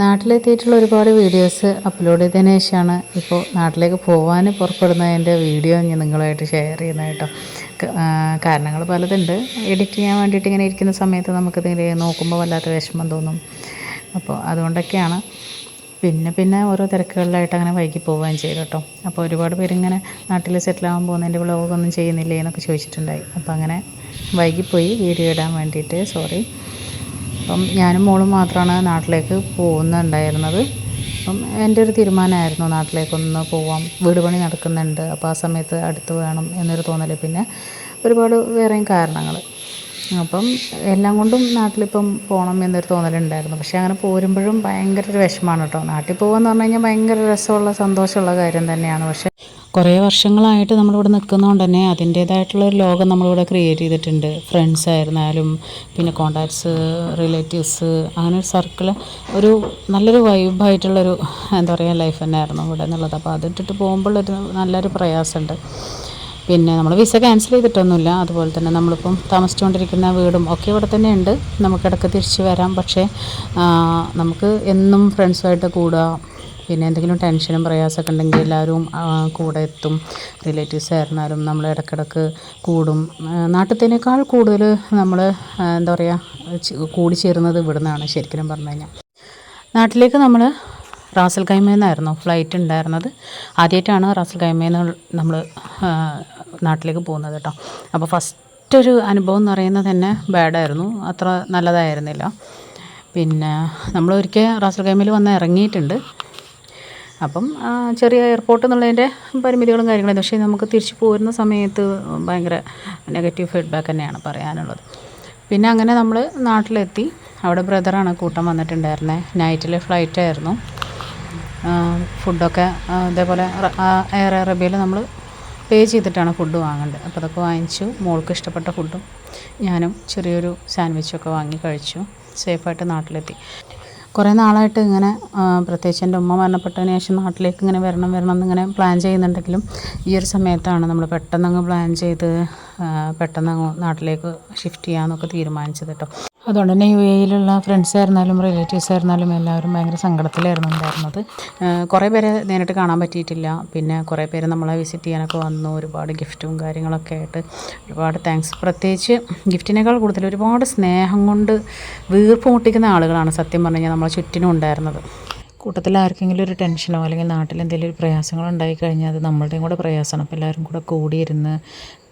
നാട്ടിലെത്തിയിട്ടുള്ള ഒരുപാട് videos upload ചെയ്തതിന് ശേഷമാണ് ഇപ്പോൾ നാട്ടിലേക്ക് പോകാൻ പുറപ്പെടുന്നതിന്റെ വീഡിയോ ഞാൻ നിങ്ങളുമായിട്ട് ഷെയർ ചെയ്യുന്നത് കേട്ടോ. കാരണങ്ങൾ പലതുണ്ട്. എഡിറ്റ് ചെയ്യാൻ വേണ്ടിയിട്ട് ഇങ്ങനെ ഇരിക്കുന്ന സമയത്ത് നമുക്കിത് നോക്കുമ്പോൾ വല്ലാത്ത വിഷമം തോന്നും. അപ്പോൾ അതുകൊണ്ടൊക്കെയാണ്. പിന്നെ പിന്നെ ഓരോ തിരക്കുകളിലായിട്ട് അങ്ങനെ വൈകി പോവുകയും ചെയ്തു കേട്ടോ. അപ്പോൾ ഒരുപാട് പേരിങ്ങനെ നാട്ടിൽ സെറ്റിലാകാൻ പോകുന്നതിന്റെ വ്ളോഗൊന്നും ചെയ്യുന്നില്ലേ എന്നൊക്കെ ചോദിച്ചിട്ടുണ്ടായി. അപ്പോൾ അങ്ങനെ വൈകിപ്പോയി. വീഡിയോ ഇടാൻ വേണ്ടിയിട്ട് സോറി അപ്പം ഞാനും മോളും മാത്രമാണ് നാട്ടിലേക്ക് പോകുന്നുണ്ടായിരുന്നത്. അപ്പം എന്റെ ഒരു തീരുമാനമായിരുന്നു നാട്ടിലേക്കൊന്ന് പോവാം. വീട് പണി നടക്കുന്നുണ്ട്. അപ്പോൾ ആ സമയത്ത് അടുത്ത് വേണം എന്നൊരു തോന്നൽ പിന്നെ ഒരുപാട് വേറെയും കാരണങ്ങൾ അപ്പം എല്ലാം കൊണ്ടും നാട്ടിലിപ്പം പോകണം എന്നൊരു തോന്നലുണ്ടായിരുന്നു. പക്ഷേ അങ്ങനെ പോരുമ്പോഴും ഭയങ്കര ഒരു വിഷമമാണ് കേട്ടോ. നാട്ടിൽ പോകുമെന്ന് പറഞ്ഞു കഴിഞ്ഞാൽ ഭയങ്കര രസമുള്ള സന്തോഷമുള്ള കാര്യം തന്നെയാണ്. പക്ഷേ കുറേ വർഷങ്ങളായിട്ട് നമ്മളിവിടെ നിൽക്കുന്നതുകൊണ്ട് തന്നെ അതിന്റേതായിട്ടുള്ള ഒരു ലോകം നമ്മളിവിടെ ക്രിയേറ്റ് ചെയ്തിട്ടുണ്ട്. ഫ്രണ്ട്സ് ആയിരുന്നാലും പിന്നെ കോണ്ടാക്ട്സ് റിലേറ്റീവ്സ് അങ്ങനെ ഒരു സർക്കിൾ ഒരു നല്ലൊരു വൈബായിട്ടുള്ളൊരു എന്താ പറയുക ലൈഫ് തന്നെയായിരുന്നു ഇവിടെ എന്നുള്ളത്. അപ്പോൾ അതിട്ടിട്ട് പോകുമ്പോഴൊരു നല്ലൊരു പ്രയാസമുണ്ട്. പിന്നെ നമ്മൾ വിസ ക്യാൻസൽ ചെയ്തിട്ടൊന്നുമില്ല. അതുപോലെ തന്നെ നമ്മളിപ്പം താമസിച്ചുകൊണ്ടിരിക്കുന്ന വീടും ഒക്കെ ഇവിടെ തന്നെ ഉണ്ട്. നമുക്കിടയ്ക്ക് തിരിച്ചു വരാം. പക്ഷേ നമുക്ക് എന്നും ഫ്രണ്ട്സുമായിട്ട് കൂടുക പിന്നെ എന്തെങ്കിലും ടെൻഷനും പ്രയാസമൊക്കെ ഉണ്ടെങ്കിൽ എല്ലാവരും കൂടെ എത്തും. റിലേറ്റീവ്സ് ആയിരുന്നാലും നമ്മൾ ഇടയ്ക്കിടയ്ക്ക് കൂടും. നാട്ടിലത്തേനേക്കാൾ കൂടുതൽ നമ്മൾ എന്താ പറയുക കൂടിച്ചേരുന്നത് ഇവിടെ നിന്നാണ് ശരിക്കും പറഞ്ഞു കഴിഞ്ഞാൽ. നാട്ടിലേക്ക് നമ്മൾ റാസൽ കൈമേന്നായിരുന്നു ഫ്ലൈറ്റ് ഉണ്ടായിരുന്നത്. ആദ്യമായിട്ടാണ് റാസൽ കൈമേന്ന് നമ്മൾ നാട്ടിലേക്ക് പോകുന്നത് കേട്ടോ. അപ്പോൾ ഫസ്റ്റ് ഒരു അനുഭവം എന്ന് പറയുന്നത് തന്നെ ബാഡായിരുന്നു അത്ര നല്ലതായിരുന്നില്ല. പിന്നെ നമ്മൾ ഒരിക്കൽ റാസൽ കൈമയിൽ വന്ന് ഇറങ്ങിയിട്ടുണ്ട്. അപ്പം ചെറിയ എയർപോർട്ട് എന്നുള്ളതിന്റെ പരിമിതികളും കാര്യങ്ങളും പക്ഷേ നമുക്ക് തിരിച്ചു പോരുന്ന സമയത്ത് ഭയങ്കര നെഗറ്റീവ് ഫീഡ്ബാക്ക് തന്നെയാണ് പറയാനുള്ളത്. പിന്നെ അങ്ങനെ നമ്മൾ നാട്ടിലെത്തി. അവിടെ ബ്രദറാണ് കൂട്ടം വന്നിട്ടുണ്ടായിരുന്നത് നൈറ്റിലെ ഫ്ലൈറ്റ് ആയിരുന്നു ഫുഡൊക്കെ ഇതേപോലെ എയർ അറേബ്യയിൽ നമ്മൾ പേ ചെയ്തിട്ടാണ് ഫുഡ് വാങ്ങേണ്ടത്. അപ്പോൾ അതൊക്കെ വാങ്ങിച്ചു. മോൾക്ക് ഇഷ്ടപ്പെട്ട ഫുഡും ഞാനും ചെറിയൊരു സാൻഡ്വിച്ചൊക്കെ വാങ്ങി കഴിച്ചു. സേഫായിട്ട് നാട്ടിലെത്തി. കുറേ നാളായിട്ട് ഇങ്ങനെ പ്രത്യേകിച്ച് എന്റെ ഉമ്മ മരണപ്പെട്ടതിന് ശേഷം നാട്ടിലേക്ക് ഇങ്ങനെ വരണം വരണം എന്നിങ്ങനെ പ്ലാൻ ചെയ്യുന്നുണ്ടെങ്കിലും ഈ ഒരു സമയത്താണ് നമ്മൾ പെട്ടെന്നങ്ങ് പ്ലാൻ ചെയ്ത് പെട്ടെന്നങ്ങ് നാട്ടിലേക്ക് ഷിഫ്റ്റ് ചെയ്യാമെന്നൊക്കെ തീരുമാനിച്ചത് കേട്ടോ. അതുകൊണ്ട് തന്നെ യു എയിലുള്ള ഫ്രണ്ട്സ് ആയിരുന്നാലും റിലേറ്റീവ്സ് ആയിരുന്നാലും എല്ലാവരും ഭയങ്കര സങ്കടത്തിലായിരുന്നു ഉണ്ടായിരുന്നത്. കുറേ പേരെ നേരിട്ട് കാണാൻ പറ്റിയിട്ടില്ല. പിന്നെ കുറേ പേര് നമ്മളെ വിസിറ്റ് ചെയ്യാനൊക്കെ വന്നു. ഒരുപാട് ഗിഫ്റ്റും കാര്യങ്ങളൊക്കെ ആയിട്ട് ഒരുപാട് താങ്ക്സ് പ്രത്യേകിച്ച് ഗിഫ്റ്റിനേക്കാൾ കൂടുതൽ ഒരുപാട് സ്നേഹം കൊണ്ട് വീർപ്പ് മുട്ടിക്കുന്ന ആളുകളാണ് സത്യം പറഞ്ഞു കഴിഞ്ഞാൽ നമ്മളെ ചുറ്റിനും ഉണ്ടായിരുന്നത്. കൂട്ടത്തിൽ ആർക്കെങ്കിലും ഒരു ടെൻഷനോ അല്ലെങ്കിൽ നാട്ടിൽ എന്തെങ്കിലും ഒരു പ്രയാസങ്ങളോ ഉണ്ടായി കഴിഞ്ഞാൽ അത് നമ്മളുടെയും കൂടെ പ്രയാസമാണ്. അപ്പോൾ എല്ലാവരും കൂടെ കൂടിയിരുന്ന്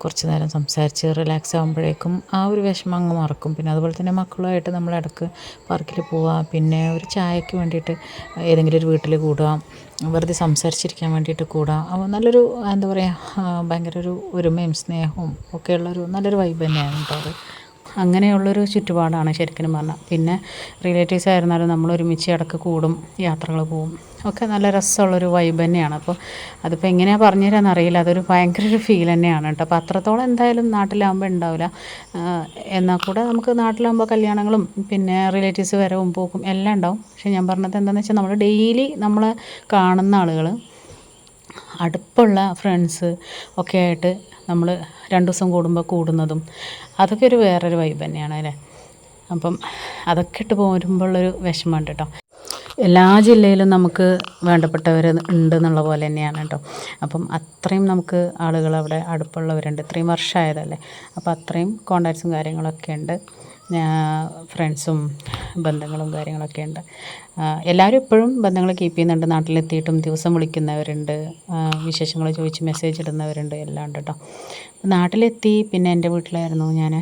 കുറച്ച് നേരം സംസാരിച്ച് റിലാക്സ് ആകുമ്പോഴേക്കും ആ ഒരു വിഷമം അങ്ങ് മറക്കും. പിന്നെ അതുപോലെ തന്നെ മക്കളുമായിട്ട് നമ്മൾ ഇടയ്ക്ക് പാർക്കിൽ പോവുക. പിന്നെ ഒരു ചായക്ക് വേണ്ടിയിട്ട് ഏതെങ്കിലും ഒരു വീട്ടിൽ കൂടുക. വെറുതെ സംസാരിച്ചിരിക്കാൻ വേണ്ടിയിട്ട് കൂടുക. അപ്പോൾ നല്ലൊരു എന്താ പറയുക ഭയങ്കര ഒരു ഒരുമയും സ്നേഹവും ഒക്കെയുള്ളൊരു നല്ലൊരു വൈബ് തന്നെയാണ് കേട്ടോ അത്. അങ്ങനെയുള്ളൊരു ചുറ്റുപാടാണ് ശരിക്കും പറഞ്ഞാൽ. പിന്നെ റിലേറ്റീവ്സ് ആയിരുന്നാലും നമ്മൾ ഒരുമിച്ച് ഇടയ്ക്ക് കൂടും യാത്രകൾ പോവും. ഒക്കെ നല്ല രസമുള്ളൊരു വൈബ് തന്നെയാണ്. അപ്പോൾ അതിപ്പോൾ എങ്ങനെയാണ് പറഞ്ഞു തരാമെന്ന് അറിയില്ല. അതൊരു ഭയങ്കര ഒരു ഫീൽ തന്നെയാണ് കേട്ടോ. അപ്പോൾ അത്രത്തോളം എന്തായാലും നാട്ടിലാകുമ്പോൾ ഉണ്ടാവില്ല. എന്നാൽ കൂടെ നമുക്ക് നാട്ടിലാകുമ്പോൾ കല്യാണങ്ങളും പിന്നെ റിലേറ്റീവ്സ് വരവും പോക്കും എല്ലാം ഉണ്ടാവും. പക്ഷേ ഞാൻ പറഞ്ഞത് എന്താണെന്ന് വെച്ചാൽ നമ്മൾ ഡെയിലി നമ്മൾ കാണുന്ന ആളുകൾ അടുപ്പുള്ള ഫ്രണ്ട്സ് ഒക്കെ ആയിട്ട് നമ്മൾ രണ്ട് ദിവസം കൂടുമ്പോൾ കൂടുന്നതും അതൊക്കെ ഒരു വേറൊരു വൈബ് തന്നെയാണ് അല്ലേ? അപ്പം അതൊക്കെ ഇട്ട് പോരുമ്പോഴുള്ളൊരു വിഷമമുണ്ട് കേട്ടോ എല്ലാ ജില്ലയിലും നമുക്ക് വേണ്ടപ്പെട്ടവർ ഉണ്ട് എന്നുള്ള പോലെ തന്നെയാണ് കേട്ടോ അപ്പം അത്രയും നമുക്ക് ആളുകൾ അവിടെ അടുപ്പുള്ളവരുണ്ട്. ഇത്രയും വർഷമായതല്ലേ അപ്പം അത്രയും കോണ്ടാക്ട്സും കാര്യങ്ങളൊക്കെ ഉണ്ട്. ഫ്രണ്ട്സും ബന്ധങ്ങളും കാര്യങ്ങളൊക്കെ ഉണ്ട്. എല്ലാവരും ഇപ്പോഴും ബന്ധങ്ങൾ കീപ്പ് ചെയ്യുന്നുണ്ട്. നാട്ടിലെത്തിയിട്ടും ദിവസം വിളിക്കുന്നവരുണ്ട്. വിശേഷങ്ങൾ ചോദിച്ച് മെസ്സേജ് ഇടുന്നവരുണ്ട്. എല്ലാം ഉണ്ട് കേട്ടോ നാട്ടിലെത്തി പിന്നെ എന്റെ വീട്ടിലായിരുന്നു ഞാൻ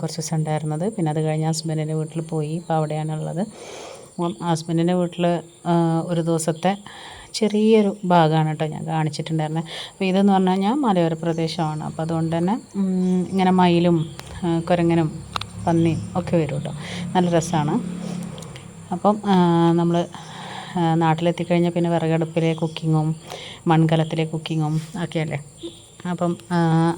കുറച്ച് ദിവസം ഉണ്ടായിരുന്നത്. പിന്നെ അത് കഴിഞ്ഞ് ഹസ്ബൻഡിന്റെ വീട്ടിൽ പോയി. ഇപ്പോൾ അവിടെയാണുള്ളത്. ഹസ്ബൻഡിന്റെ വീട്ടിൽ ഒരു ദിവസത്തെ ചെറിയൊരു ഭാഗമാണ് കേട്ടോ ഞാൻ കാണിച്ചിട്ടുണ്ടായിരുന്നത് അപ്പോൾ ഇതെന്ന് പറഞ്ഞു കഴിഞ്ഞാൽ മലയോര പ്രദേശമാണ്. അപ്പോൾ അതുകൊണ്ട് തന്നെ ഇങ്ങനെ മയിലും കുരങ്ങനും പന്നി ഒക്കെ വരും കേട്ടോ. നല്ല രസമാണ്. അപ്പം നമ്മൾ നാട്ടിലെത്തിക്കഴിഞ്ഞാൽ പിന്നെ വിറകടുപ്പിലെ കുക്കിങ്ങും മൺകലത്തിലെ കുക്കിങ്ങും ഒക്കെയല്ലേ അപ്പം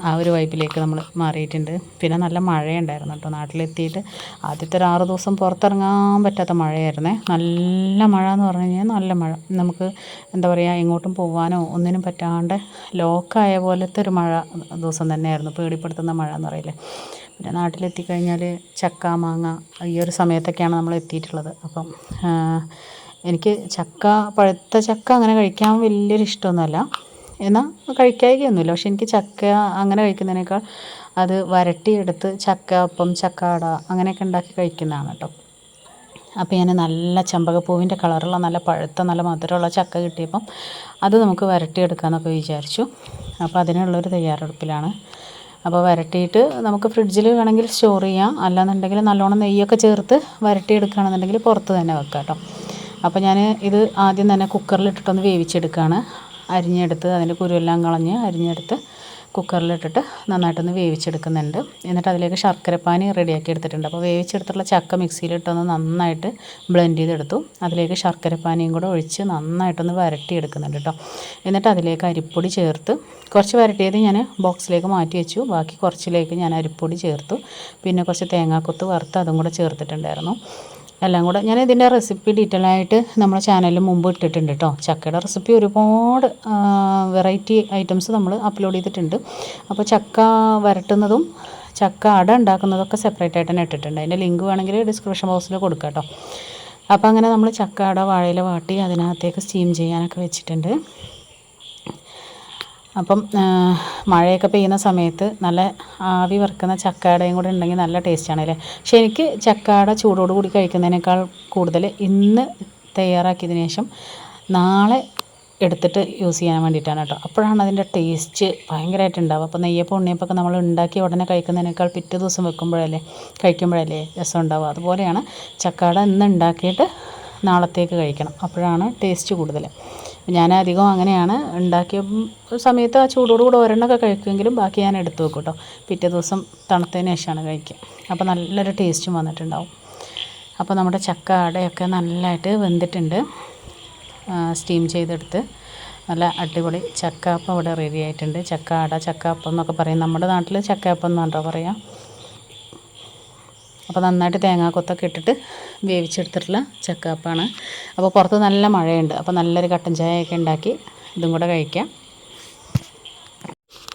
ആ ഒരു വൈബിലേക്ക് നമ്മൾ മാറിയിട്ടുണ്ട്. പിന്നെ നല്ല മഴയുണ്ടായിരുന്നു കേട്ടോ. നാട്ടിലെത്തിയിട്ട് ആദ്യത്തെ ഒരു ആറ് ദിവസം പുറത്തിറങ്ങാൻ പറ്റാത്ത മഴയായിരുന്നു. നല്ല മഴ എന്ന് പറഞ്ഞു കഴിഞ്ഞാൽ നല്ല മഴ. നമുക്ക് എന്താ പറയുക എങ്ങോട്ടും പോകാനോ ഒന്നിനും പറ്റാണ്ട് ലോക്കായ പോലത്തെ ഒരു മഴ ദിവസം തന്നെയായിരുന്നു. പേടിപ്പെടുത്തുന്ന മഴ എന്ന് പറയില്ലേ. പിന്നെ നാട്ടിലെത്തിക്കഴിഞ്ഞാൽ ചക്ക മാങ്ങ ഈ ഒരു സമയത്തൊക്കെയാണ് നമ്മൾ എത്തിയിട്ടുള്ളത്. അപ്പം എനിക്ക് ചക്ക പഴുത്ത ചക്ക അങ്ങനെ കഴിക്കാൻ വലിയൊരു ഇഷ്ടമൊന്നുമല്ല. എന്നാൽ കഴിക്കായികയൊന്നുമില്ല. പക്ഷെ എനിക്ക് ചക്ക അങ്ങനെ കഴിക്കുന്നതിനേക്കാൾ അത് വരട്ടിയെടുത്ത് ചക്ക അപ്പം ചക്ക അട അങ്ങനെയൊക്കെ ഉണ്ടാക്കി കഴിക്കുന്നതാണ് കേട്ടോ. അപ്പോൾ ഞാൻ നല്ല ചെമ്പകപ്പൂവിന്റെ കളറുള്ള നല്ല പഴുത്ത നല്ല മധുരമുള്ള ചക്ക കിട്ടിയപ്പം അത് നമുക്ക് വരട്ടിയെടുക്കാമെന്നൊക്കെ വിചാരിച്ചു. അപ്പോൾ അതിനുള്ളൊരു തയ്യാറെടുപ്പിലാണ്. അപ്പോൾ വരട്ടിയിട്ട് നമുക്ക് ഫ്രിഡ്ജിൽ വേണമെങ്കിൽ സ്റ്റോർ ചെയ്യാം. അല്ലാന്നുണ്ടെങ്കിൽ നല്ലോണം നെയ്യൊക്കെ ചേർത്ത് വരട്ടിയെടുക്കുകയാണെന്നുണ്ടെങ്കിൽ പുറത്ത് തന്നെ വെക്കാം കേട്ടോ. അപ്പോൾ ഞാൻ ഇത് ആദ്യം തന്നെ കുക്കറിലിട്ടിട്ടൊന്ന് വേവിച്ചെടുക്കുകയാണ്. അരിഞ്ഞെടുത്ത് അതിന്റെ കുരുവെല്ലാം കളഞ്ഞ് അരിഞ്ഞെടുത്ത് കുക്കറിലിട്ടിട്ട് നന്നായിട്ടൊന്ന് വേവിച്ചെടുക്കുന്നുണ്ട്. എന്നിട്ട് അതിലേക്ക് ശർക്കരപ്പാനി റെഡിയാക്കി എടുത്തിട്ടുണ്ട്. അപ്പോൾ വേവിച്ചെടുത്തുള്ള ചക്ക മിക്സിയിലിട്ടൊന്ന് നന്നായിട്ട് ബ്ലെൻഡ് ചെയ്തെടുത്തു. അതിലേക്ക് ശർക്കരപ്പാനിയും കൂടെ ഒഴിച്ച് നന്നായിട്ടൊന്ന് വരട്ടിയെടുക്കുന്നുണ്ട് കേട്ടോ. എന്നിട്ട് അതിലേക്ക് അരിപ്പൊടി ചേർത്ത് കുറച്ച് വരട്ടിയത് ഞാൻ ബോക്സിലേക്ക് മാറ്റി വെച്ചു. ബാക്കി കുറച്ചിലേക്ക് ഞാൻ അരിപ്പൊടി ചേർത്തു. പിന്നെ കുറച്ച് തേങ്ങാക്കൊത്ത് വറുത്ത് അതും കൂടെ ചേർത്തിട്ടുണ്ടായിരുന്നു. എല്ലാം കൂടെ ഞാൻ ഇതിന്റെ റെസിപ്പി ഡീറ്റെയിൽ ആയിട്ട് നമ്മുടെ ചാനലിൽ മുമ്പ് ഇട്ടിട്ടുണ്ട് കേട്ടോ ചക്കയുടെ റെസിപ്പി ഒരുപാട് വെറൈറ്റി ഐറ്റംസ് നമ്മൾ അപ്ലോഡ് ചെയ്തിട്ടുണ്ട്. അപ്പോൾ ചക്ക വരട്ടുന്നതും ചക്ക അട ഉണ്ടാക്കുന്നതൊക്കെ സെപ്പറേറ്റ് ആയിട്ട് തന്നെ ഇട്ടിട്ടുണ്ട്. അതിന്റെ ലിങ്ക് വേണമെങ്കിൽ ഡിസ്ക്രിപ്ഷൻ ബോക്സിൽ കൊടുക്കാം കേട്ടോ അപ്പോൾ അങ്ങനെ നമ്മൾ ചക്ക അട വാഴയില വാട്ടി അതിനകത്തേക്ക് സ്റ്റീം ചെയ്യാനൊക്കെ വെച്ചിട്ടുണ്ട്. അപ്പം മഴയൊക്കെ പെയ്യുന്ന സമയത്ത് നല്ല ആവി വറുക്കുന്ന ചക്കാടയും കൂടെ ഉണ്ടെങ്കിൽ നല്ല ടേസ്റ്റാണ് അല്ലേ പക്ഷേ എനിക്ക് ചക്കാട ചൂടോട് കൂടി കഴിക്കുന്നതിനേക്കാൾ കൂടുതൽ ഇന്ന് തയ്യാറാക്കിയതിന് ശേഷം നാളെ എടുത്തിട്ട് യൂസ് ചെയ്യാൻ വേണ്ടിയിട്ടാണ് കേട്ടോ. അപ്പോഴാണ് അതിന്റെ ടേസ്റ്റ് ഭയങ്കരമായിട്ട് ഉണ്ടാവുക. അപ്പോൾ നെയ്യപ്പം ഉണ്ണിയപ്പൊക്കെ നമ്മൾ ഉണ്ടാക്കി ഉടനെ കഴിക്കുന്നതിനേക്കാൾ പിറ്റേ ദിവസം വെക്കുമ്പോഴല്ലേ കഴിക്കുമ്പോഴല്ലേ രസം ഉണ്ടാവുക. അതുപോലെയാണ് ചക്കാട ഇന്ന് ഉണ്ടാക്കിയിട്ട് നാളത്തേക്ക് കഴിക്കണം. അപ്പോഴാണ് ടേസ്റ്റ് കൂടുതൽ. ഞാൻ അധികം അങ്ങനെയാണ് ഉണ്ടാക്കിയ സമയത്ത് ആ ചൂടോട് കൂടെ ഒരെണ്ണമൊക്കെ കഴിക്കുമെങ്കിലും ബാക്കി ഞാൻ എടുത്തു വെക്കും കേട്ടോ പിറ്റേ ദിവസം തണുത്തതിന് ശേഷമാണ് കഴിക്കുക. അപ്പോൾ നല്ലൊരു ടേസ്റ്റും വന്നിട്ടുണ്ടാവും. അപ്പോൾ നമ്മുടെ ചക്ക അടയൊക്കെ നല്ലതായിട്ട് വെന്തിട്ടുണ്ട്. സ്റ്റീം ചെയ്തെടുത്ത് നല്ല അടിപൊളി ചക്കാപ്പം ഇവിടെ റെഡി ആയിട്ടുണ്ട്. ചക്ക അട ചക്കാപ്പം എന്നൊക്കെ പറയും. നമ്മുടെ നാട്ടിൽ ചക്കാപ്പം എന്നാണോ പറയാം? അപ്പോൾ നന്നായിട്ട് തേങ്ങാക്കൊത്തൊക്കെ ഇട്ടിട്ട് വേവിച്ചെടുത്തിട്ടുള്ള ചക്കാപ്പാണ് അപ്പോൾ പുറത്ത് നല്ല മഴയുണ്ട്. അപ്പോൾ നല്ലൊരു കട്ടൻ ചായയൊക്കെ ഉണ്ടാക്കി ഇതും കൂടെ കഴിക്കാം.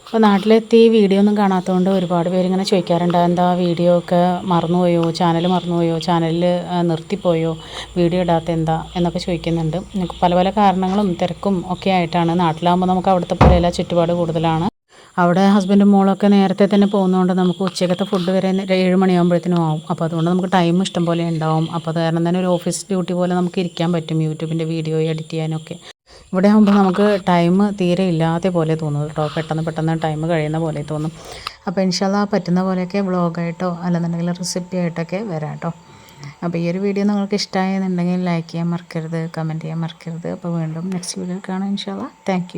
അപ്പോൾ നാട്ടിലെത്തി വീഡിയോ ഒന്നും കാണാത്തതുകൊണ്ട് ഒരുപാട് പേരിങ്ങനെ ചോദിക്കാറുണ്ട്. എന്താ വീഡിയോ ഒക്കെ മറന്നുപോയോ? ചാനൽ മറന്നുപോയോ? ചാനലിൽ നിർത്തിപ്പോയോ? വീഡിയോ ഇടാത്ത എന്താ? എന്നൊക്കെ ചോദിക്കുന്നുണ്ട്. പല പല കാരണങ്ങളും തിരക്കും ഒക്കെ ആയിട്ടാണ് നാട്ടിലാകുമ്പോൾ നമുക്ക് അവിടുത്തെ പോലെയല്ല ചുറ്റുപാട് കൂടുതലാണ്. അവിടെ ഹസ്ബൻഡും മോളൊക്കെ നേരത്തെ തന്നെ പോകുന്നതുകൊണ്ട് നമുക്ക് ഉച്ചക്കത്തെ ഫുഡ് വരെ ഏഴ് മണിയാകുമ്പോഴത്തേനും ആവും. അപ്പോൾ അതുകൊണ്ട് നമുക്ക് ടൈം ഇഷ്ടം പോലെ ഉണ്ടാവും. അപ്പോൾ അത് കാരണം തന്നെ ഒരു ഓഫീസ് ഡ്യൂട്ടി പോലെ നമുക്ക് ഇരിക്കാൻ പറ്റും യൂട്യൂബിന്റെ വീഡിയോ എഡിറ്റ് ചെയ്യാനൊക്കെ. ഇവിടെ ആകുമ്പോൾ നമുക്ക് ടൈം തീരെ ഇല്ലാത്ത പോലെ തോന്നും കേട്ടോ. പെട്ടെന്ന് പെട്ടെന്ന് ടൈം കഴിയുന്ന പോലെ തോന്നും. അപ്പോൾ ഇൻഷാല്ല പറ്റുന്ന പോലെയൊക്കെ വ്ളോഗായിട്ടോ അല്ലെന്നുണ്ടെങ്കിൽ റെസിപ്പി ആയിട്ടൊക്കെ വരാം കേട്ടോ. അപ്പോൾ ഈ ഒരു വീഡിയോ നിങ്ങൾക്ക് ഇഷ്ടമായെന്നുണ്ടെങ്കിൽ ലൈക്ക് ചെയ്യാൻ മറക്കരുത് കമന്റ് ചെയ്യാൻ മറക്കരുത്. അപ്പോൾ വീണ്ടും നെക്സ്റ്റ് വീഡിയോ കാണാം ഇൻഷാല്ല താങ്ക്